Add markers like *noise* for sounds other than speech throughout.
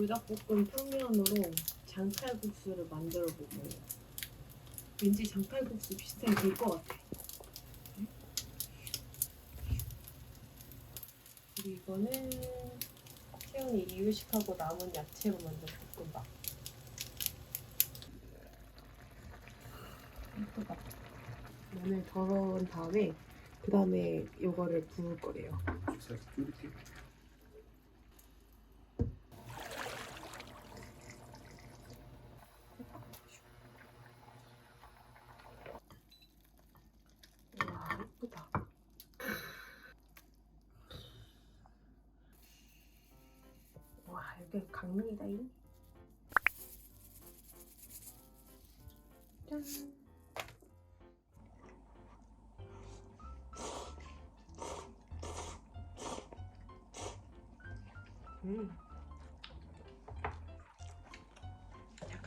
불닭볶음 탕면으로 장칼국수를 만들어 보고 왠지 장칼국수 비슷하게 될 것 같아. 그리고 이거는 태연이 이유식하고 남은 야채로 만든 볶음밥. 예쁘다. 면을 덜어온 다음에 그 다음에 이거를 부을 거래요.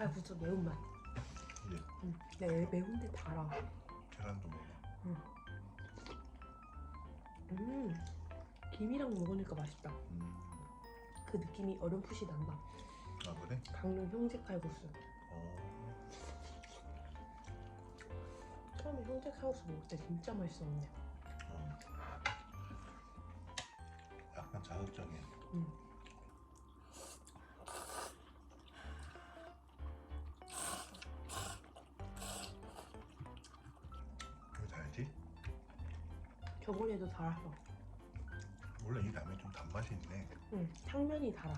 약간 구수 매운맛. 예. 음. 네 매운데 달아. 계란도 먹어. 음. 김이랑 먹으니까 맛있다. 음. 그 느낌이 어렴풋이 난다. 아 그래? 강릉 형제 칼국수. 어. 처음에 형제 칼국수 먹을 때 진짜 맛있었는데. 어. 약간 자극적이야. 달았어. 원래 이 라면 좀 단맛이 있네. 응. 당면이 달아.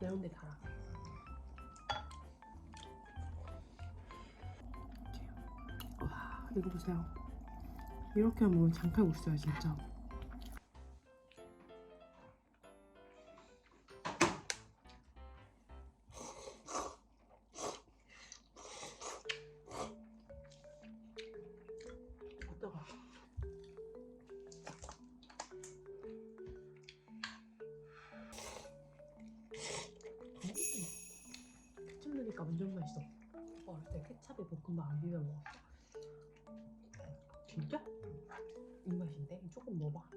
매운데 달아. 와 이거 보세요. 이렇게 하면 장칼국수야 진짜. 진짜? 입맛인데? 조금 먹어봐.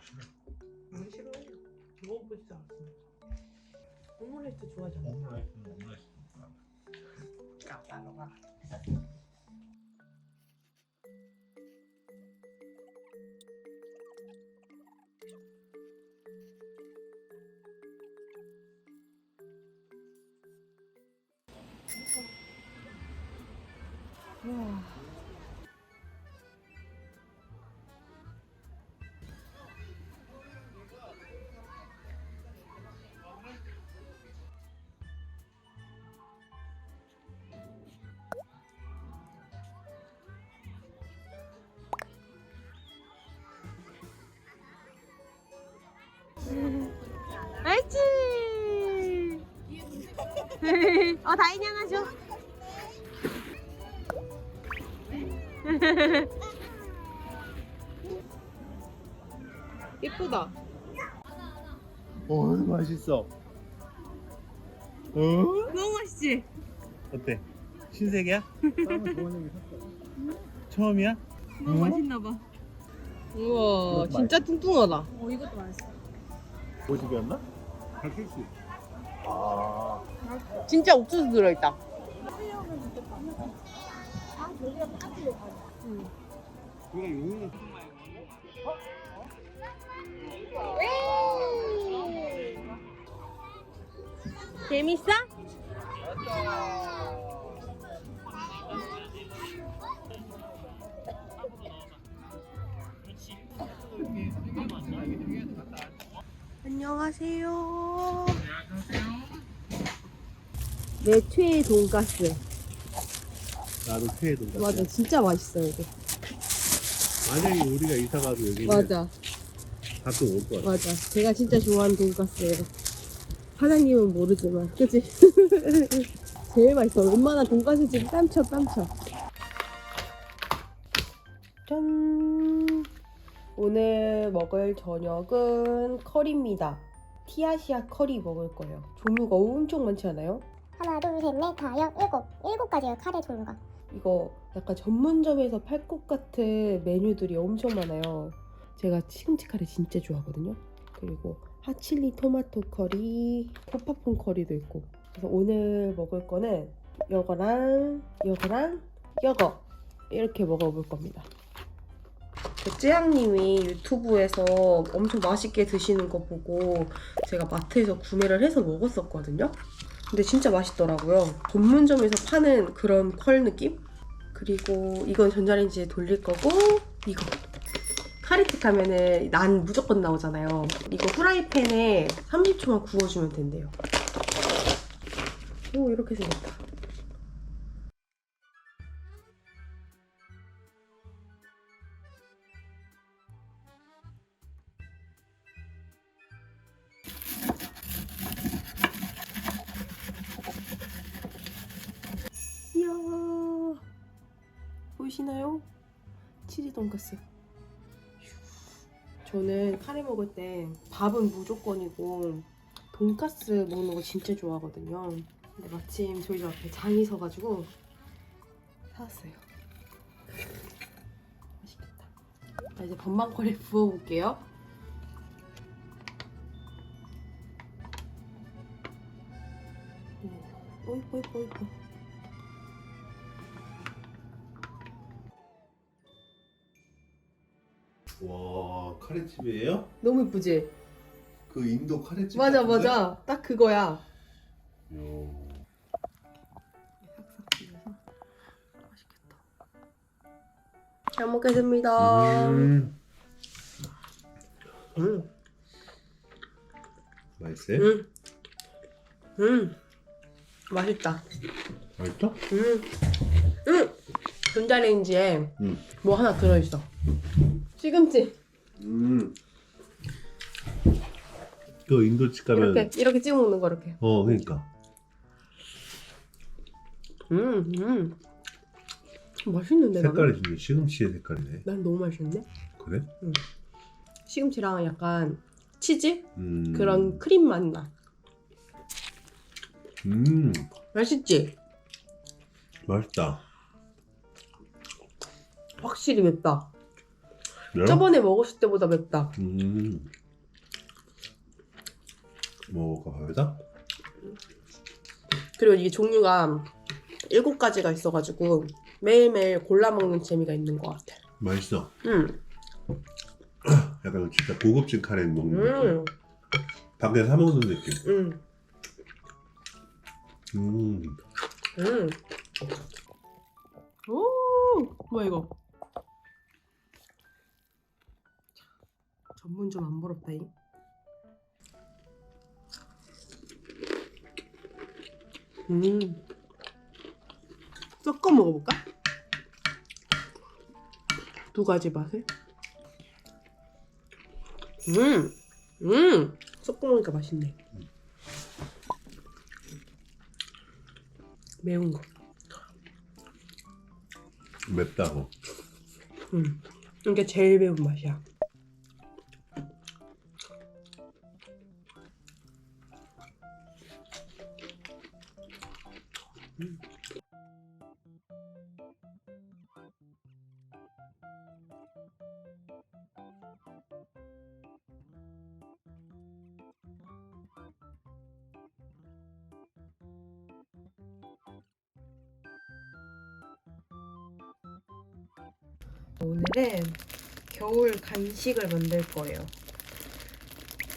싫어. 왜 싫어해? 먹어보지도 않았어. 오믈렛도 좋아하잖아. 오므라이스는 오므라이스. 아빠 너가. 와. 알지? *laughs* 어, 다인이 하나 줘. *laughs* 예쁘다. 어 맛있어. 어? 너무 맛있지? 어때? 신세계야? 처음이야? 너무 어? 맛있나 봐. 우와, 진짜 뚱뚱하다. 어 이것도 맛있어. 오십이었나? 발길수. 아. 진짜 옥수수 들어있다. 용인은 재밌어? 안녕하세요. 내 최애 돈가스. 나도 최애 돈가스. 맞아, 진짜 맛있어 이게. 만약에 우리가 이사 가도 여기는 맞아, 가끔 올 거야. 맞아. 제가 진짜 좋아하는 돈가스예요. 사장님은 모르지만, 그치? *laughs* 제일 맛있어. 웬만한 돈가스 집 뺨쳐, 뺨쳐. 오늘 먹을 저녁은 커리입니다. 티아시아 커리 먹을 거예요. 종류가 엄청 많지 않아요? 하나, 둘, 셋, 넷, 다, 여, 일곱. 일곱 가지예요, 카레 종류가. 이거 약간 전문점에서 팔 것 같은 메뉴들이 엄청 많아요. 제가 시금치 카레 진짜 좋아하거든요. 그리고 핫칠리 토마토 커리, 포파폰 커리도 있고. 그래서 오늘 먹을 거는 이거랑 이거랑 이거 이렇게 먹어볼 겁니다. 쯔양님이 유튜브에서 엄청 맛있게 드시는 거 보고 제가 마트에서 구매를 해서 먹었었거든요. 근데 진짜 맛있더라고요. 전문점에서 파는 그런 컬 느낌? 그리고 이건 전자레인지에 돌릴 거고 이거 카리틱 하면은 난 무조건 나오잖아요. 이거 후라이팬에 30초만 구워주면 된대요. 오 이렇게 생겼다. 보이시나요? 치즈 돈까스. 저는 카레 먹을 때 밥은 무조건이고 돈까스 먹는 거 진짜 좋아하거든요. 근데 마침 저희 집 앞에 장이 서가지고 사왔어요. 맛있겠다. 자, 이제 건망거리 부어볼게요. 오, 이뻐 이뻐 이뻐. 와 카레집이에요? 너무 이쁘지? 그 인도 카레집 맞아 같은데? 맞아. 딱 그거야. 요. 싹싹 비벼서 맛있겠다. 잘 먹겠습니다. 음. 음, 맛있어요? 음, 음, 맛있다. 맛있어? 음, 음. 전자레인지에 음. 뭐 하나 들어있어. 시금치 음. 그 인도집 가면 이렇게 이렇게 찍어 먹는 거 이렇게. 어 그러니까 음, 음. 맛있는데 나는? 색깔이 진짜 시금치의 색깔이네. 난 너무 맛있는데? 그래? 시금치랑 약간 치즈 음. 그런 크림 맛 나. 음 맛있지? 맛있다. 확실히 맵다. 그래요? 저번에 먹었을 때보다 맵다. 음. 밥에다? 그리고 이게 종류가 일곱 가지가 있어가지고 매일매일 골라 먹는 재미가 있는 것 같아. 맛있어. 음, *clears throat* 약간 진짜 고급진 카레 먹는 느낌. 음, 밖에 사 먹는 느낌. 음, 음. 음. 오, 뭐야 이거? 전문점 안 부럽다잉. 음, 섞어 먹어볼까? 두 가지 맛을. 음, 음, 섞어 먹으니까 맛있네. 매운 거. 맵다고. 음, 이게 제일 매운 맛이야. 음. 오늘은 겨울 간식을 만들 거예요.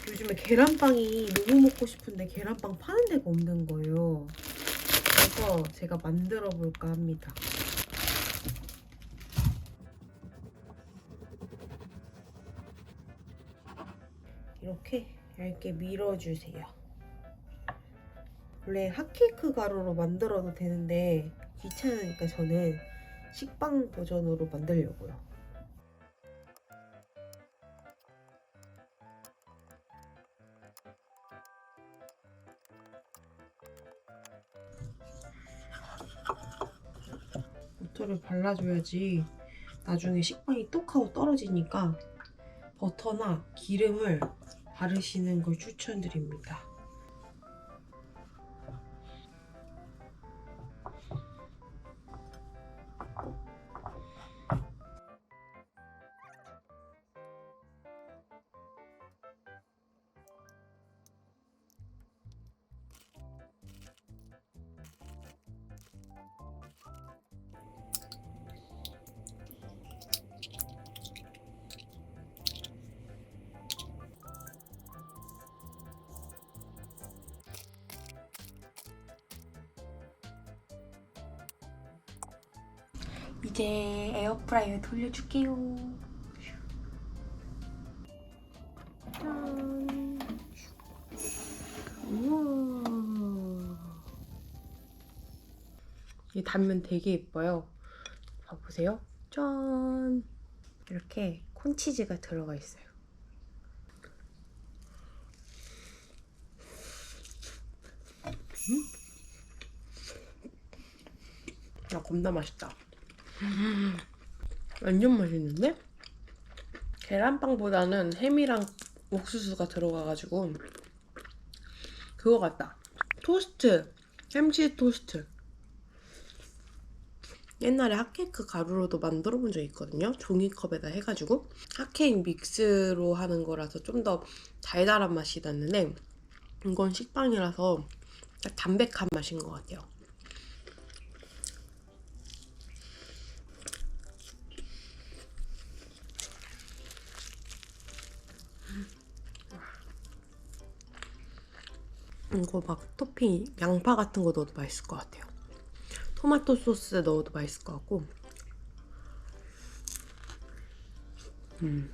요즘에 계란빵이 너무 먹고 싶은데 계란빵 파는 데가 없는 거예요. 그래서 제가 만들어 볼까 합니다. 이렇게 얇게 밀어주세요. 원래 핫케이크 가루로 만들어도 되는데 귀찮으니까 저는 식빵 버전으로 만들려고요. 버터를 발라줘야지 나중에 식빵이 똑하고 떨어지니까 버터나 기름을 바르시는 걸 추천드립니다. 이제 에어프라이어 돌려줄게요. 짠. 우와. 이 단면 되게 예뻐요. 봐보세요. 짠. 이렇게 콘치즈가 들어가 있어요. 아, 겁나 맛있다. 완전 맛있는데? 계란빵보다는 햄이랑 옥수수가 들어가가지고 그거 같다. 토스트. 햄치즈 토스트. 옛날에 핫케이크 가루로도 만들어 본 적 있거든요. 종이컵에다 해가지고. 핫케이크 믹스로 하는 거라서 좀 더 달달한 맛이 났는데, 이건 식빵이라서 딱 담백한 맛인 것 같아요. 이거 막 토핑 양파 같은 거 넣어도 맛있을 것 같아요. 토마토 소스 넣어도 맛있을 것 같고. 음.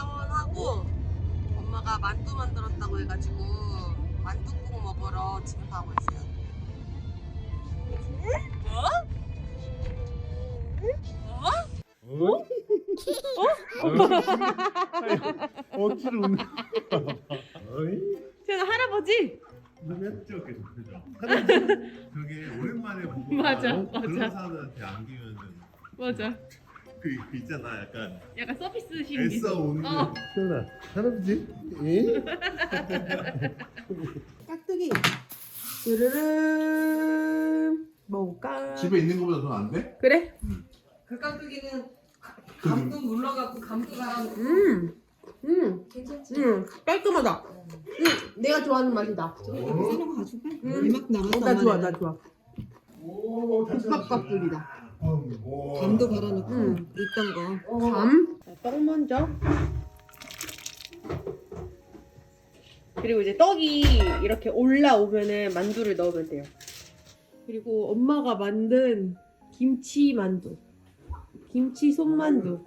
하원하고 엄마가 만두 만들었다고 해가지고 만두국 먹으러 집에 가고 있어요. 뭐? 어? 억지로 웃는 어이? 채연 할아버지? 눈에 띄었게 그죠? 하는데 저게 오랜만에 보고 맞아, 어? 그런 맞아. 사람들한테 안기면은 맞아. 그, 그 있잖아 약간 약간 서비스신 애써 오는 어. 태연아 할아버지? 예? *laughs* 깍두기. 르르르 먹을까? 집에 있는 것보다 더 안 돼? 그래? 그 깍두기는 그 감도 눌러갖고 감도 가라는 음, 음, 괜찮지? 음, 깔끔하다. 음, 내가 좋아하는 맛이다. 새로 가져가? 음. 이만큼 남았단 나 좋아. 나 좋아. 오, 국밥 깍두기다. 오. 감도 갈아놓고 음. 있던 거. 밤. 떡 먼저. 그리고 이제 떡이 이렇게 올라오면은 만두를 넣으면 돼요. 그리고 엄마가 만든 김치 만두. 김치 손만두.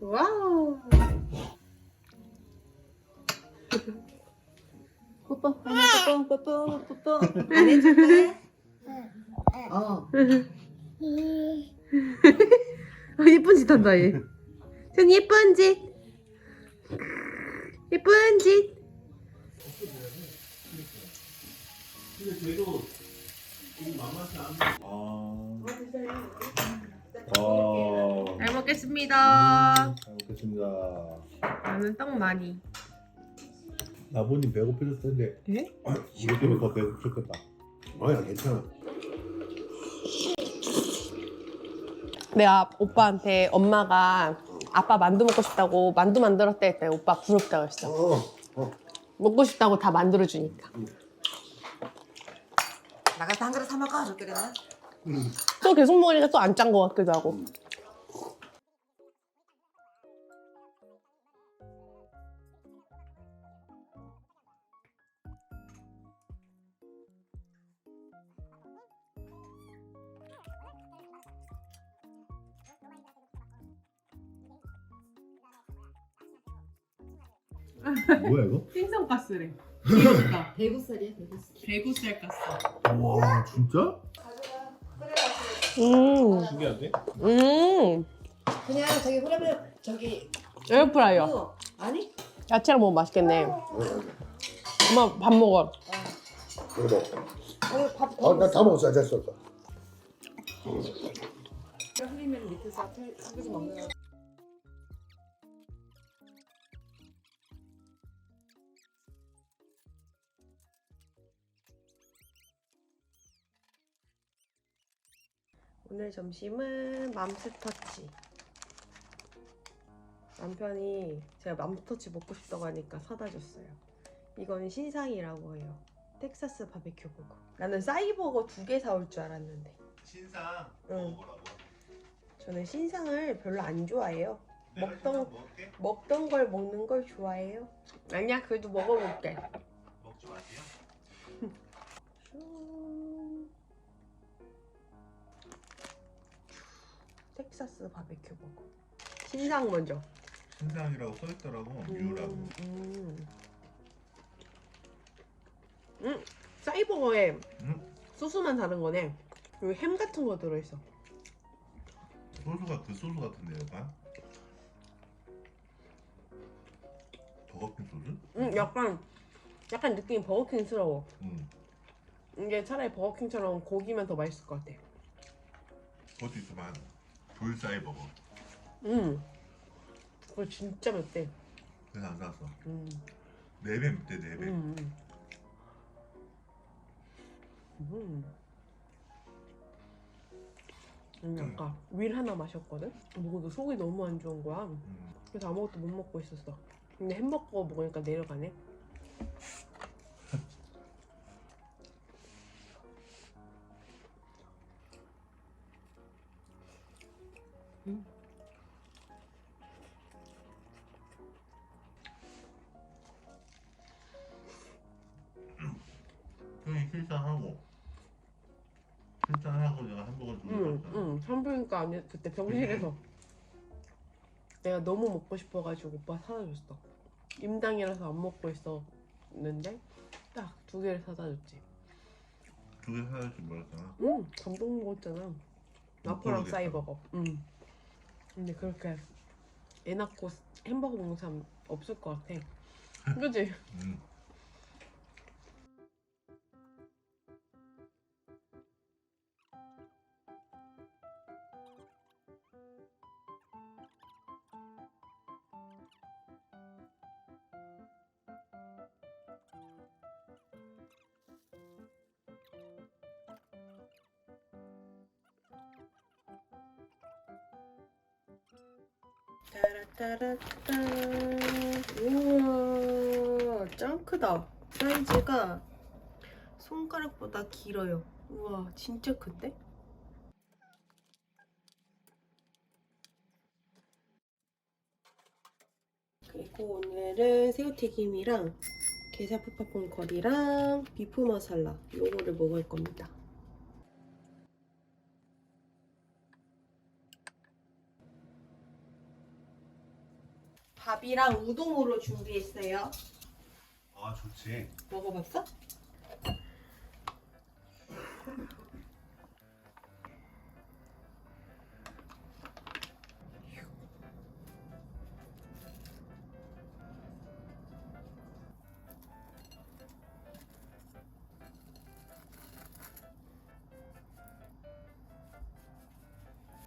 와우. *laughs* 뽀뽀 하나 뽀뽀 뽀뽀 뽀뽀 안 해줄래? 어. 아, 예쁜 짓 한다 얘. 전 예쁜 짓. 예쁜 짓. 근데 쟤도 이 만만치 않아. 아. 잘 먹겠습니다. 잘 먹겠습니다. 나는 떡 많이. 아버님 배고프셨을 텐데. 예? *clears throat* 이것 때문에 더 배고프셨겠다. 아야 괜찮아. 내가 오빠한테 엄마가 아빠 만두 먹고 싶다고 만두 만들었대 했더니 오빠 부럽다고 했어. 어. 어. 먹고 싶다고 다 만들어 주니까. 나가서 한 그릇 사 먹어 저 그릇은. 또 계속 먹으니까 또 안짠것 같기도 하고. 뭐야 이거? 생선 가스래. 귀엽다. 대구살이야 대구살. 대구살 가스. 와 진짜? 음, 신기한데? 음, 그냥 저기 후라면 저기 에어프라이어. 어, 아니? 야채랑 먹으면 맛있겠네. 엄마 밥 먹어. 이거 오늘 밥 먹어. 아, 나 다 먹었어. 됐어. 됐어. 흘리면 밑에서 앞에 그릇 먹는 거. 오늘 점심은 맘스터치. 남편이 제가 맘스터치 먹고 싶다고 하니까 사다 줬어요. 이건 신상이라고 해요. 텍사스 바베큐 버거. 나는 싸이버거 두 개 사올 줄 알았는데 신상 응. 먹어보라고. 저는 신상을 별로 안 좋아해요. 먹던-. 먹던 걸 먹는 걸 좋아해요. 아니야, 그래도 먹어볼게. 텍사스 바베큐 버거. 신상 먼저. 신상이라고 써 있더라고. 뮤라고. 음, 음. 음, 싸이버거에 응? 소스만 다른 거네. 여기 햄 같은 거 들어있어. 소스가 그 소스 같은데 약간. 버거킹 소스? 음, 약간 약간 느낌이 버거킹스러워. 응. 이게 차라리 버거킹처럼 고기면 더 맛있을 것 같아. 그것도 있지만 불사이 버거. 음, 그거 진짜 맵대. 그래서 안 사왔어. 음, 네배 밑에 네 배. 음, 음. 음. 음, 아까 윌 하나 마셨거든? 먹어도 속이 너무 안 좋은 거야. 음. 그래서 아무것도 못 먹고 있었어. 근데 햄버거 먹으니까 내려가네. 형이 실상하고 실상하고 내가 햄버거 두개 응, 샀잖아. 응. 산부인과 안에 그때 병실에서 내가 너무 먹고 싶어가지고 오빠 사다 줬어. 임당이라서 안 먹고 있었는데 딱 두 개를 사다 줬지. 두개 사야지 뭐랬잖아. 응, 감동 먹었잖아. 모르겠다. 싸이버거. 응. 근데 그렇게 애 낳고 햄버거 먹는 사람 없을 것 같아. *laughs* 그지? 음. 따라따라따. 우와, 짱 크다. 사이즈가 손가락보다 길어요. 우와, 진짜 큰데? 그리고 오늘은 새우튀김이랑 게살 푸파퐁 커리랑 비프 마살라 요거를 먹을 겁니다. 밥이랑 우동으로 준비했어요. 아 좋지. 먹어봤어?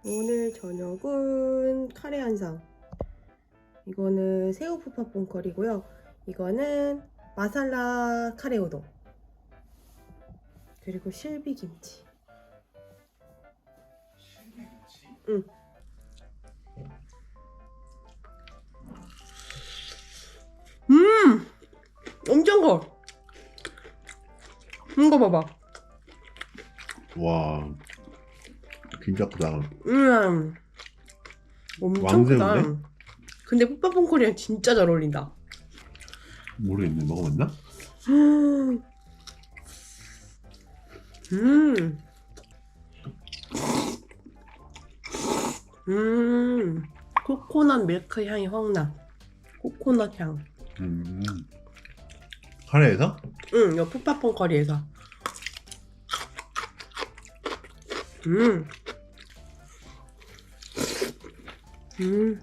오늘 저녁은 카레 한상. 이거는 새우 푸파퐁 커리고요. 이거는 마살라 카레 우동. 그리고 실비 김치. 응. 음! 엄청 커. 이거 봐봐. 와 진짜 크다. 음. 엄청 왕새우인데? 크다. 근데 커리랑 진짜 잘 어울린다. 모르겠네 먹어봤나? 음. 음. 음. 코코넛 밀크 향이 확 나. 코코넛 향. 음. 카레에서? 응, 요 푸파퐁 커리에서. 음. 음.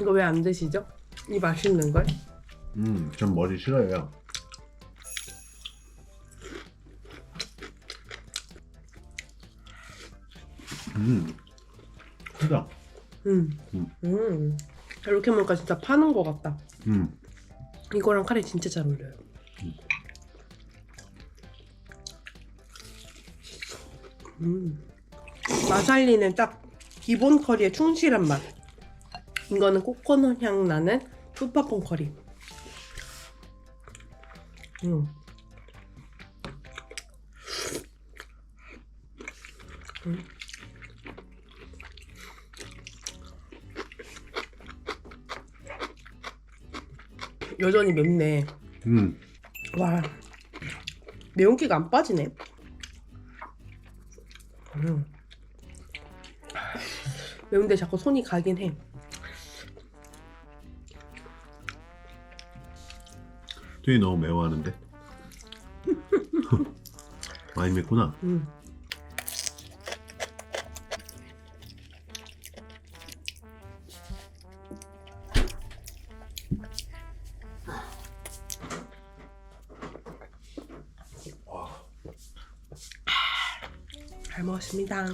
이거 왜 안 드시죠? 이 맛있는 걸? 음, 전 머리 싫어해요. 음, 크다. 음. 음. 음. 이렇게 먹으니까 진짜 파는 것 같다. 음, 이거랑 카레 진짜 잘 어울려요. 음. 마살리는 딱 기본 커리에 충실한 맛. 이거는 코코넛 향 나는 푸파퐁 커리. 음. 음. 여전히 맵네. 음. 와 매운기가 안 빠지네. 음. 매운데 자꾸 손이 가긴 해. 되게 너무 매워하는데. *laughs* 많이 맵구나. 음. 잘 먹었습니다.